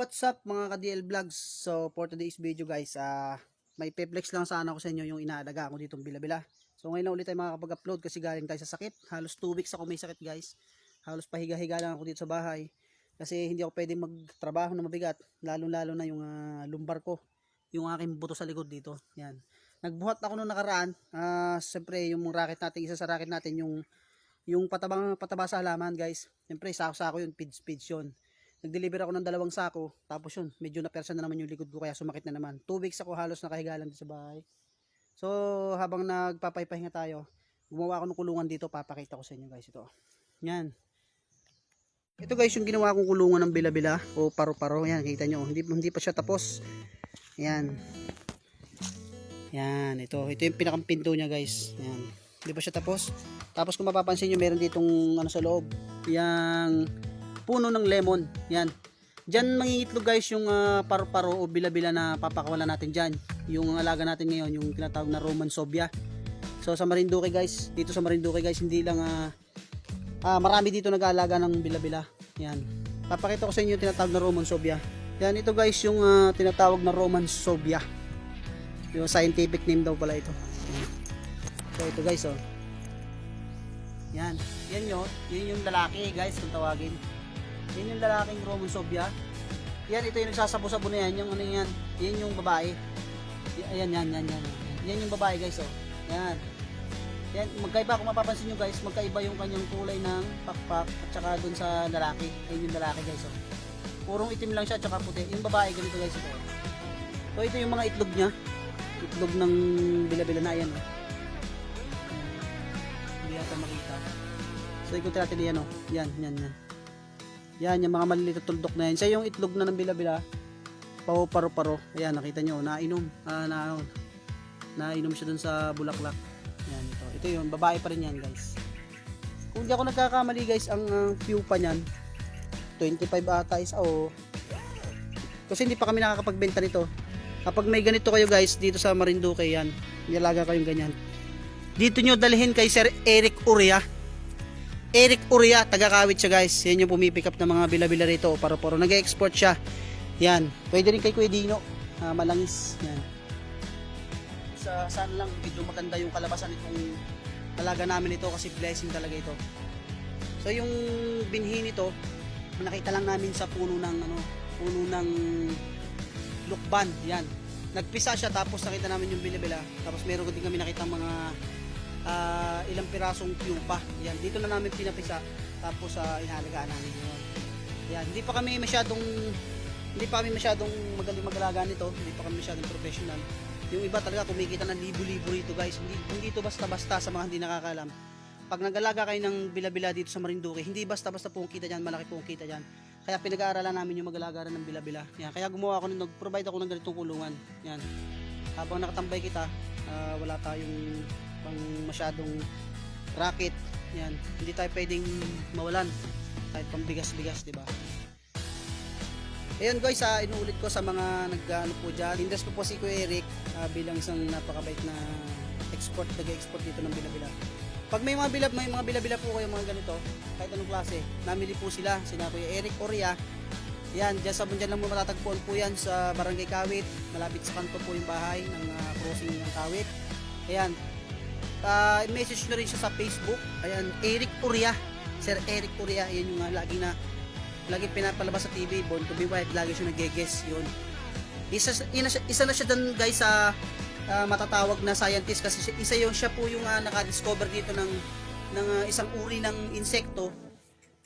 what's up mga ka-DL Vlogs? So, for today's video guys, ah may peplex lang sana ako sa inyo yung inaalaga ko ditong bila-bila. So, ngayon na ulit tayo makakapag-upload kasi galing tayo sa sakit. Halos 2 weeks ako may sakit guys. Halos pahiga-higa lang ako dito sa bahay. Kasi hindi ako pwedeng magtrabaho na mabigat. Lalo-lalo na yung ah, lumbar ko. Yung aking buto sa likod dito. Yan. Nagbuhat ako nung nakaraan. Ah, Siyempre, yung racket natin, isa sa racket natin, yung yung patabang pataba sa halaman guys. Siyempre, sako-sako yun, pids-pids yun nag-deliver ako ng dalawang sako, tapos yun, medyo na-persa na naman yung likod ko, kaya sumakit na naman. Two weeks ako halos nakahiga lang sa bahay. So, habang nagpapaypahinga tayo, gumawa ako ng kulungan dito, papakita ko sa inyo guys ito. Yan. Ito guys, yung ginawa kong kulungan ng bila-bila, o paro-paro, yan, kita nyo, hindi, hindi pa siya tapos. Yan. Yan, ito, ito yung pinakang pinto niya guys. Yan. Hindi pa siya tapos. Tapos kung mapapansin nyo, meron ditong ano sa loob, yung puno ng lemon. Yan. Diyan mangingitlog guys yung ah, paru-paro o bila-bila na papakawalan natin diyan. Yung alaga natin ngayon, yung tinatawag na Roman Sobia. So sa Marinduque guys, dito sa Marinduque guys, hindi lang ah, ah, marami dito nag-aalaga ng bila-bila. Yan. Papakita ko sa inyo yung tinatawag na Roman Sobia. Yan, ito guys yung ah, tinatawag na Roman Sobia. Yung scientific name daw pala ito. So ito guys oh. Yan. Yan yun. Yun yung lalaki guys kung tawagin. Yan yung lalaking Roman Sobia. Yan, ito yung nagsasabo-sabo na yan. Yung ano yan. Yan yung babae. Ayan, yan, yan, yan. Yan yung babae guys, oh. Yan. Yan, magkaiba kung mapapansin nyo guys, magkaiba yung kanyang kulay ng pakpak at saka dun sa lalaki. Yan yung lalaki guys, oh. Purong itim lang siya at saka puti. Yung babae ganito guys, ito. So ito yung mga itlog niya. Itlog ng bila-bila na yan, oh. Hindi yata makita. So ikot natin yan, oh. Yan, yan, yan. Yan, yung mga maliliit na tuldok na yan. Siya yung itlog na ng bila-bila. Pao paro-paro. Ayan, nakita nyo, nainom. Ah, na, nainom siya dun sa bulaklak. Yan, ito. Ito yun, babae pa rin yan, guys. Kung di ako nagkakamali, guys, ang uh, pupa niyan, 25 ata is, oh. Kasi hindi pa kami nakakapagbenta nito. Kapag may ganito kayo, guys, dito sa Marinduque, yan. Nilaga kayong ganyan. Dito nyo dalhin kay Sir Eric Uria. Eric Uria, taga-kawit siya guys. Yan yung pumipick up ng mga bila-bila rito. Paro-paro. Nag-export siya. Yan. Pwede rin kay Kuya Dino. Ah, malangis. Yan. Sa saan lang medyo maganda yung kalabasan itong alaga namin ito kasi blessing talaga ito. So yung binhi nito, nakita lang namin sa puno ng ano, puno ng lukban. Yan. Nagpisa siya tapos nakita namin yung bila-bila. Tapos meron din kami nakita mga ah, ilang pirasong pupa. Yan, dito na namin pinapisa tapos sa inalagaan namin yun. Yan, hindi pa kami masyadong hindi pa kami masyadong magaling mag-alaga nito, hindi pa kami masyadong professional. Yung iba talaga kumikita ng libo-libo rito guys. Hindi, hindi ito basta-basta sa mga hindi nakakalam. Pag nag-alaga kayo ng bila-bila dito sa Marinduque, hindi basta-basta pong kita dyan, malaki pong kita dyan. Kaya pinag-aaralan namin yung mag-alaga ng bila-bila. Yan, kaya gumawa ako nag-provide ako ng ganitong kulungan. Yan. Habang nakatambay kita, ah, wala tayong pang masyadong racket. Yan. Hindi tayo pwedeng mawalan. Kahit pang bigas-bigas, di ba? Ayun guys, ah, inuulit ko sa mga nag-ano po dyan. Indus ko po si Kuya Eric ah, bilang isang napakabait na export, nag-export dito ng bila-bila. Pag may mga bilab, may mga bila-bila po kayo mga ganito, kahit anong klase, namili po sila, sina Kuya Eric Oria. Yan, dyan sa dyan lang mo matatagpuan po yan sa Barangay Kawit. Malapit sa kanto po yung bahay ng ah, crossing ng Kawit. Ayan, uh, message nyo rin siya sa Facebook. Ayan, Eric Uria. Sir Eric Uria, yan yung uh, lagi na lagi pinapalabas sa TV, Born to be Wild, lagi siya nag-guess yun. Isa, ina, isa na siya dun guys sa ah, matatawag na scientist kasi siya, isa yung siya po yung ah, naka-discover dito ng ng ah, isang uri ng insekto.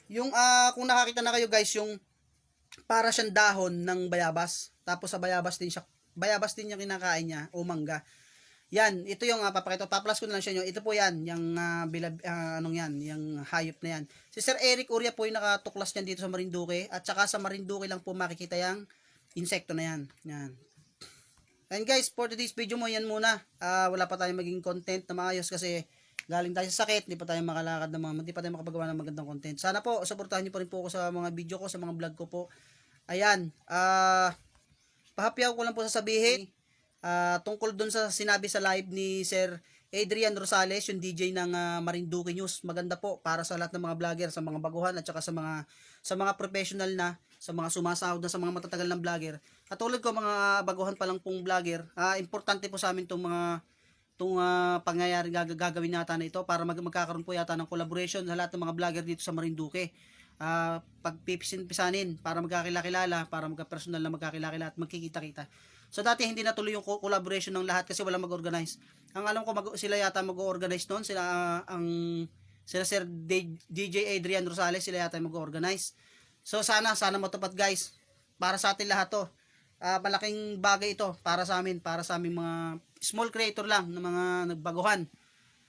Yung ah, kung nakakita na kayo guys, yung para siyang dahon ng bayabas. Tapos sa bayabas din siya, bayabas din yung kinakain niya o mangga. Yan, ito yung uh, papakita. Paplas ko na lang siya nyo. Ito po yan, yung uh, bilab, ah, anong yan, yung hayop na yan. Si Sir Eric Uria po yung nakatuklas niyan dito sa Marinduque. At saka sa Marinduque lang po makikita yung insekto na yan. Yan. And guys, for today's video mo, yan muna. Ah, wala pa tayong maging content na maayos kasi galing tayo sa sakit, hindi pa tayo makalakad ng mga, hindi pa tayo makapagawa ng magandang content. Sana po, supportahan niyo pa rin po ako sa mga video ko, sa mga vlog ko po. Ayan, ah, pahapyaw ko lang po sasabihin, ah, tungkol dun sa sinabi sa live ni Sir Adrian Rosales, yung DJ ng ah, Marinduque News. Maganda po para sa lahat ng mga vlogger, sa mga baguhan at saka sa mga sa mga professional na sa mga sumasahod na sa mga matatagal ng vlogger. Katulad ko mga baguhan pa lang pong vlogger, ah, importante po sa amin tong mga itong ah, pangyayari gag- gagawin nata na ito para mag magkakaroon po yata ng collaboration sa lahat ng mga vlogger dito sa Marinduque. Ah, pagpipisin-pisanin para magkakilala-kilala, para magka-personal na magkakilala at magkikita-kita. So dati hindi natuloy yung co- collaboration ng lahat kasi walang mag-organize. Ang alam ko mag- sila yata mag-organize noon, sila ah, ang sila Sir DJ Adrian Rosales, sila yata mag-organize. So sana sana matupad guys. Para sa atin lahat 'to. Ah, malaking bagay ito para sa amin, para sa aming mga small creator lang na mga nagbaguhan.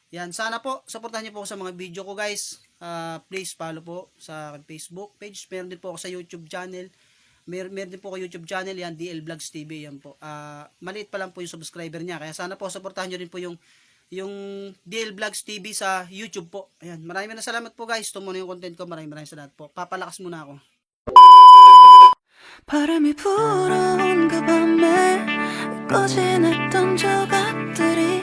Yan, sana po suportahan niyo po sa mga video ko guys. Ah, please follow po sa Facebook page. Meron din po ako sa YouTube channel. Mer meron din po ako YouTube channel yan, DL Vlogs TV yan po. Ah, maliit pa lang po yung subscriber niya. Kaya sana po suportahan niyo rin po yung yung DL Vlogs TV sa YouTube po. Ayan, maraming maraming salamat po guys. Ito muna yung content ko. Maraming maraming salamat po. Papalakas muna ako. 바람이 불어온 그 밤에 꺼진했던 조각들이